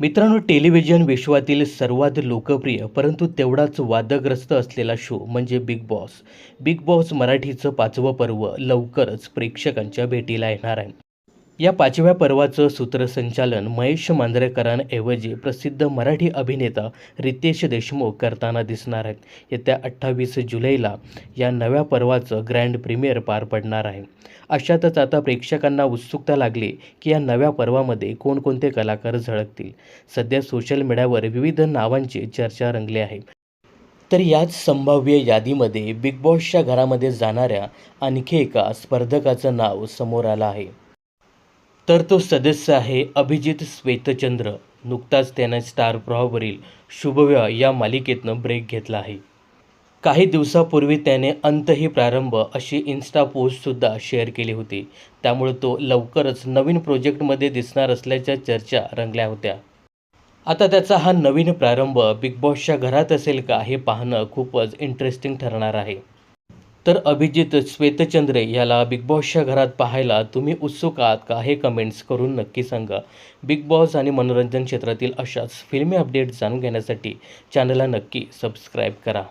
मित्रांनो टेलिव्हिजन विश्वातील सर्वात लोकप्रिय परंतु तेवढाच वादग्रस्त असलेला शो म्हणजे बिग बॉस बिग बॉस मराठीचं पाचवं पर्व लवकरच प्रेक्षकांच्या भेटीला येणार आहे. या पाचव्या पर्वाचं सूत्रसंचालन महेश मांजरेकरांऐवजी प्रसिद्ध मराठी अभिनेता रितेश देशमुख करताना दिसणार आहेत येत्या अठ्ठावीस जुलैला या नव्या पर्वाचं ग्रँड प्रीमियर पार पडणार आहे. अशातच आता प्रेक्षकांना उत्सुकता लागली की या नव्या पर्वामध्ये कोणकोणते कलाकार झळकतील. सध्या सोशल मीडियावर विविध नावांची चर्चा रंगली आहे. तर याच संभाव्य यादीमध्ये बिग बॉसच्या घरामध्ये जाणाऱ्या आणखी एका स्पर्धकाचं नाव समोर आलं आहे. तर तो सदस्य आहे अभिजित श्वेतचंद्र. नुकताच त्याने स्टार प्रवाहावरील शुभव्या या मालिकेतनं ब्रेक घेतला आहे. काही दिवसापूर्वी त्याने अंतही प्रारंभ अशी इन्स्टा पोस्टसुद्धा शेअर केली होती. त्यामुळे तो लवकरच नवीन प्रोजेक्टमध्ये दिसणार असल्याच्या चर्चा रंगल्या होत्या. आता त्याचा हा नवीन प्रारंभ बिग बॉसच्या घरात असेल का हे पाहणं खूपच इंटरेस्टिंग ठरणार आहे. तर अभिजित श्वेतचंद्रे याला बिग बॉसच्या घरात पाहायला तुम्ही उत्सुक आहात का हे कमेंट्स करून नक्की सांगा. बिग बॉस आणि मनोरंजन क्षेत्रातील अशाच फिल्मी अपडेट जाणून घेण्यासाठी चॅनलला नक्की सबस्क्राईब करा.